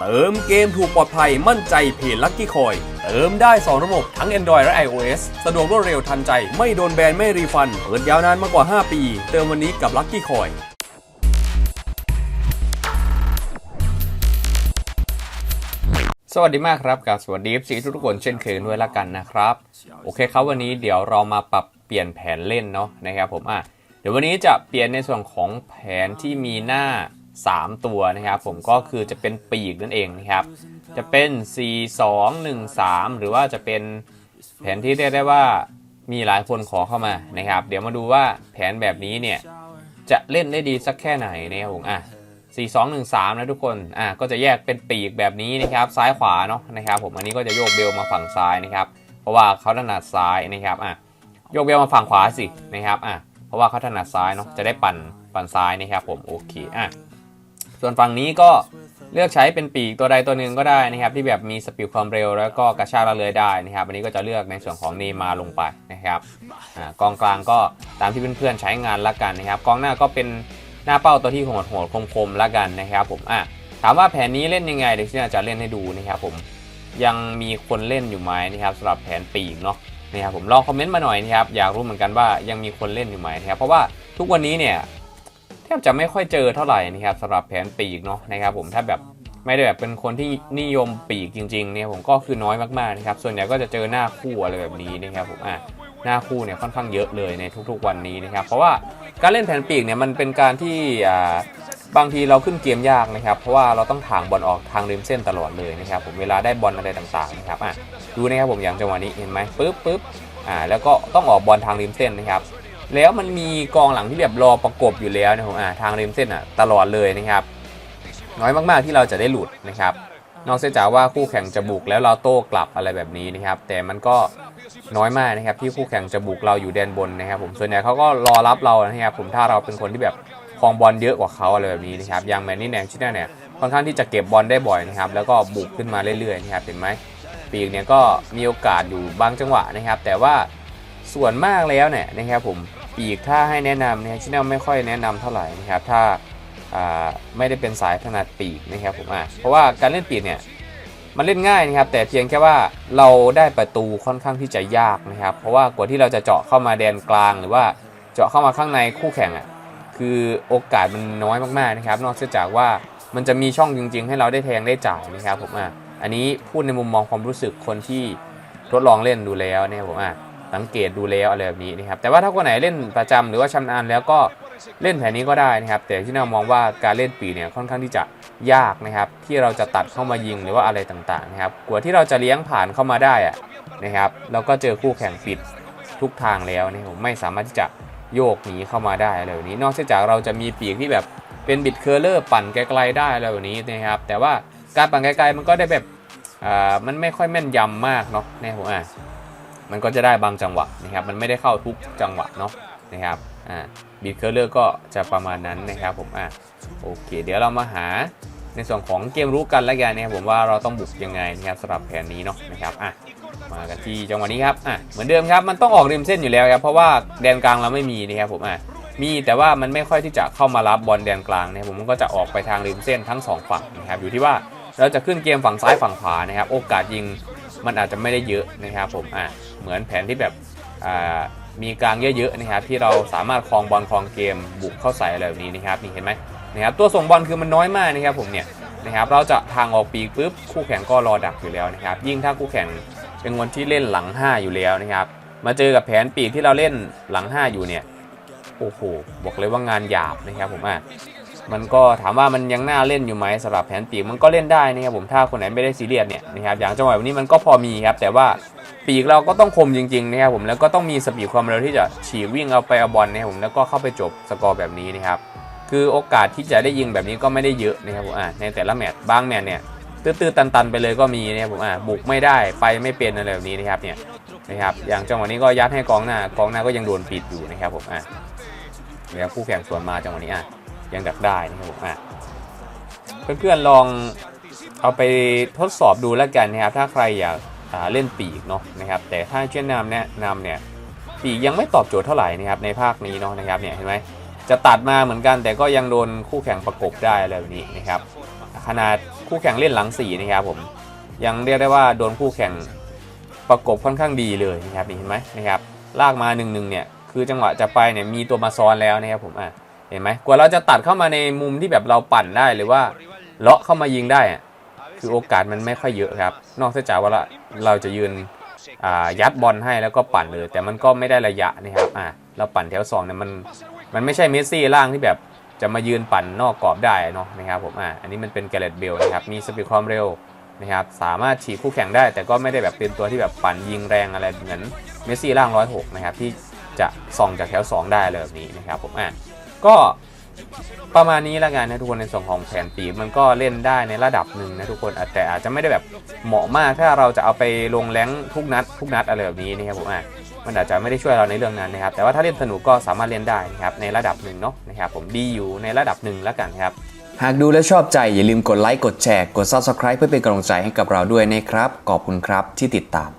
เติมเกมถูกปลอดภัยมั่นใจเพจลั c กี้คอย เติมได้ 2 ระบบทั้ง Android และ iOS สะดวกรวดเร็วทันใจ ไม่โดนแบน ไม่รีฟัน เปิดยาวนานมากกว่า 5 ปี เติมวันนี้กับลั c กี้คอยสวัสดีมากครับกับสวัสดีสีทุกคนเช่นเคยด้วยละกันนะครับ โอเคครับวันนี้เดี๋ยวเรามาปรับเปลี่ยนแผนเล่นเนาะนะครับผมอะเดี๋ยววันนี้จะเปลี่ยนในส่วนของแผนที่มีหน้า 3 ตัวนะครับ ผมก็คือจะเป็นปีกนั่นเองนะครับ จะเป็น 4 2 1 3 หรือว่าจะเป็นแผนที่เรียกได้ว่ามีหลายคนขอเข้ามานะครับ เดี๋ยวมาดูว่าแผนแบบนี้เนี่ยจะเล่นได้ดีสักแค่ไหนนะครับผมอะ4 2 1 3 นะทุกคน อะก็จะแยกเป็นปีกแบบนี้นะครับ ซ้ายขวาเนาะนะครับ ผมอันนี้ก็จะโยกเบลมาฝั่งซ้ายนะครับ เพราะว่าเขาถนัดซ้ายนะครับอะโยกเบลมาฝั่งขวาสินะครับอะเพราะว่าเขาถนัดซ้ายเนาะจะได้ปั่นปั่นซ้ายนะครับ ผมโอเคอะ ส่วนฝั่งนี้ก็เลือกใช้เป็นปีกตัวใดตัวหนึ่งก็ได้นะครับ ที่แบบมีสปีดความเร็ว แล้วก็กระชากระเลยได้นะครับอันนี้ก็จะเลือกในส่วนของเนมาลงไปนะครับอกองกลางก็ตามที่เพื่อนๆใช้งานละกันนะครับ กองหน้าก็เป็นหน้าเป้าตัวที่โหดโหดคมๆละกันนะครับ ผมอะถามว่าแผนนี้เล่นยังไงเดี๋ยวที่อาจะเล่นให้ดูนะครับผมยังมีคนเล่นอยู่ไหมนะครับสำหรับแผนปีกเนาะนะครับผมลองคอมเมนต์มาหน่อยนะครับอยากรู้เหมือนกันว่ายังมีคนเล่นอยู่ไหมนะครับเพราะว่าทุกวันนี้เนี่ย แทบจะไม่ค่อยเจอเท่าไหร่นะครับสำหรับแผนปีกเนาะนะครับผมถ้าแบบไม่ได้แบบเป็นคนที่นิยมปีกจริงๆเนี่ยผมก็คือน้อยมากๆนะครับส่วนใหญ่ก็จะเจอหน้าคู่อะไรแบบนี้นะครับผมอะหน้าคู่เนี่ยค่อนข้างเยอะเลยในทุกๆวันนี้นะครับเพราะว่าการเล่นแผนปีกเนี่ยมันเป็นการที่อ่าบางทีเราขึ้นเกมยากนะครับ เพราะว่าเราต้องถางบอลออกทางริมเส้นตลอดเลยนะครับผมเวลาได้บอลอะไรต่างๆนะครับอะดูนะครับผมอย่างจังหวะนี้เห็นไหมปึ๊บปึ๊บอ่าแล้วก็ต้องออกบอลทางริมเส้นนะครับ แล้วมันมีกองหลังที่แบบรอประกบอยู่แล้วนะครับทางริมเส้นอะตลอดเลยนะครับ น้อยมากๆที่เราจะได้หลุดนะครับ นอกเสียจากว่าคู่แข่งจะบุกแล้วเราโต้กลับอะไรแบบนี้นะครับ แต่มันก็น้อยมากนะครับ ที่คู่แข่งจะบุกเราอยู่แดนบนนะครับ ผมส่วนใหญ่เขาก็รอรับเรานะครับ ผมถ้าเราเป็นคนที่แบบครองบอลเยอะกว่าเขาอะไรแบบนี้นะครับอย่างแมนนี่แนงชิน่าเนี่ยค่อนข้างที่จะเก็บบอลได้บ่อยนะครับ แล้วก็บุกขึ้นมาเรื่อยๆนะครับเห็นไหมปีกเนี่ยก็มีโอกาสอยู่บางจังหวะนะครับ แต่ว่าส่วนมากแล้วเนี่ยนะครับผม ปีกถ้าให้แนะนำเนี่ยชิน่าไม่ค่อยแนะนำเท่าไหร่นะครับถ้าไม่ได้เป็นสายถนัดปีกนะครับผมอะเพราะว่าการเล่นปีกเนี่ยมันเล่นง่ายนะครับ แต่เพียงแค่ว่าเราได้ประตูค่อนข้างที่จะยากนะครับ เพราะว่ากว่าที่เราจะเจาะเข้ามาแดนกลาง หรือว่าเจาะเข้ามาข้างในคู่แข่งอะคือโอกาสมันน้อยมากๆนะครับ นอกจากว่ามันจะมีช่องจริง ๆ ให้เราได้แทงได้จ่ายนะครับผมอะอันนี้พูดในมุมมองความรู้สึกคนที่ทดลองเล่นดูแล้วเนะครับผมอะ สังเกตดูแล้วอะไรแบบนี้นะครับแต่ว่าถ้าคนไหนเล่นประจำหรือว่าชำนาญแล้วก็เล่นแผนนี้ก็ได้นะครับ แต่ที่น่ามองว่าการเล่นปีเนี่ยค่อนข้างที่จะยากนะครับ ที่เราจะตัดเข้ามายิงหรือว่าอะไรต่างๆนะครับกว่าที่เราจะเลี้ยงผ่านเข้ามาได้อะนะครับเราก็เจอคู่แข่งปิดทุกทางแล้วนะครับผมไม่สามารถที่จะโยกหนีเข้ามาได้อะไรแบบนี้ นอกจากเราจะมีปีกที่แบบเป็นบิดเคอร์เลอร์ปั่นไกลๆได้อะไรแบบนี้นะครับ แต่ว่าการปั่นไกลๆมันก็ได้แบบอ่ามันไม่ค่อยแม่นยำมากเนาะนะครับผมอะ มันก็จะได้บางจังหวะนะครับ มันไม่ได้เข้าทุกจังหวะเนาะนะครับอ่าบีทเคอร์เลอร์ก็จะประมาณนั้นนะครับผมอะโอเค เดี๋ยวเรามาหาในส่วนของเกมรู้กันแล้วกันนะครับผมว่าเราต้องบุกยังไงนะครับสำหรับแผนนี้เนาะนะครับอะมากันที่จังหวะนี้ครับอะเหมือนเดิมครับมันต้องออกริมเส้นอยู่แล้วครับเพราะว่าแดนกลางเราไม่มีนะครับผมอะมีแต่ว่ามันไม่ค่อยที่จะเข้ามารับบอลแดนกลางนะครับผมมันก็จะออกไปทางริมเส้นทั้งสองฝั่งนะครับอยู่ที่ว่าเราจะขึ้นเกมฝั่งซ้ายฝั่งขวานะครับโอกาสยิง มันอาจจะไม่ได้เยอะนะครับผมอะเหมือนแผนที่แบบอ่ามีกลางเยอะๆนะครับที่เราสามารถครองบอลครองเกมบุกเข้าใส่อะไรแบบนี้นะครับนี่เห็นไหมนะครับตัวส่งบอลคือมันน้อยมากนะครับผมเนี่ยนะครับเราจะทางออกปีกปุ๊บคู่แข่งก็รอดักอยู่แล้วนะครับยิ่งถ้าคู่แข่งเป็นคนที่เล่นหลัง 5 อยู่แล้วนะครับมาเจอกับแผนปีกที่เราเล่นหลัง 5 อยู่เนี่ยโอ้โหบอกเลยว่างานหยาบนะครับผมอะ มันก็ถามว่ามันยังน่าเล่นอยู่ไหมสำหรับแผนปีกมันก็เล่นได้นะครับผมถ้าคนไหนไม่ได้ซีเรียสเนี่ยนะครับอย่างจังหวะแบบนี้มันก็พอมีครับแต่ว่าปีกเราก็ต้องคมจริงๆนะครับผมแล้วก็ต้องมีสปีดความเร็วที่จะฉีกวิ่งเอาไปเอาบอลนะครับผมแล้วก็เข้าไปจบสกอร์แบบนี้นะครับคือโอกาสที่จะได้ยิงแบบนี้ก็ไม่ได้เยอะนะครับผมอ่าในแต่ละแมตช์บางแมตช์เนี่ยตื้อๆตันๆ ไปเลยก็มีนะครับผมอ่าบุกไม่ได้ไปไม่เป็นอะไรแบบนี้นะครับเนี่ยนะครับอย่างจังหวะนี้ก็ยัดให้กองหน้ากองหน้าก็ยังโดนปิดอยู่นะครับผมอ่าแล้วคู่แข่งสวนมาจังหวะนี้อะ ยังดักได้นะครับผมอะเพื่อนๆลองเอาไปทดสอบดูแล้วกันนะครับ ถ้าใครอยากเล่นปีกเนาะนะครับ แต่ถ้าเช่นนำแนะนำเนี่ยปีกยังไม่ตอบโจทย์เท่าไหร่นะครับในภาคนี้เนาะนะครับเนี่ยเห็นไหมจะตัดมาเหมือนกัน แต่ก็ยังโดนคู่แข่งประกบได้อะไรแบบนี้นะครับขนาดคู่แข่งเล่นหลังสี่นะครับผมยังเรียกได้ว่าโดนคู่แข่งประกบค่อนข้างดีเลยนะครับนี่เห็นไหมนะครับลากมา1นึเนี่ยคือจังหวะจะไปเนี่ยมีตัวมาซ้อนแล้วนะครับผมอะ เห็นไหมกว่าเราจะตัดเข้ามาในมุมที่แบบเราปั่นได้หรือว่าเลาะเข้ามายิงได้คือโอกาสมันไม่ค่อยเยอะครับ นอกจากว่าเราจะยืนยัดบอลให้แล้วก็ปั่นเลย แต่มันก็ไม่ได้ระยะนะครับอะเราปั่นแถวสองเนี่ยมันมันไม่ใช่เมสซี่ล่างที่แบบจะมายืนปั่นนอกกรอบได้เนาะนะครับผมอ่าอันนี้มันเป็นแกเรตเบลนะครับมีสปีดความเร็วนะครับสามารถฉีกคู่แข่งได้ แต่ก็ไม่ได้แบบเป็นตัวที่แบบปั่นยิงแรงอะไรเหมือนเมสซี่ร่าง106นะครับที่จะส่องจากแถว 2 ได้เลยแบบนี้นะครับผมอะ ก็ประมาณนี้ล้วกันนะทุกคนในส่วนของแผนปีมันก็เล่นได้ในระดับหนึ่งนะทุกคนอะแต่อาจจะไม่ได้แบบเหมาะมากถ้าเราจะเอาไปลงแรงทุกนัด ทุกนัดอะไรแบบนี้นะครับผมอะมันอาจจะไม่ได้ช่วยเราในเรื่องนั้นนะครับ แต่ว่าถ้าเล่นสนุกก็สามารถเล่นได้นะครับในระดับหนึ่งเนาะนะครับผมดีอยู่ในระดับหนึ่งแล้วกันครับหากดูแล้วชอบใจอย่าลืมกดไลค์กดแชร์กด Subscribe เพื่อเป็นกำลังใจให้กับเราด้วยนะครับขอบคุณครับที่ติดตาม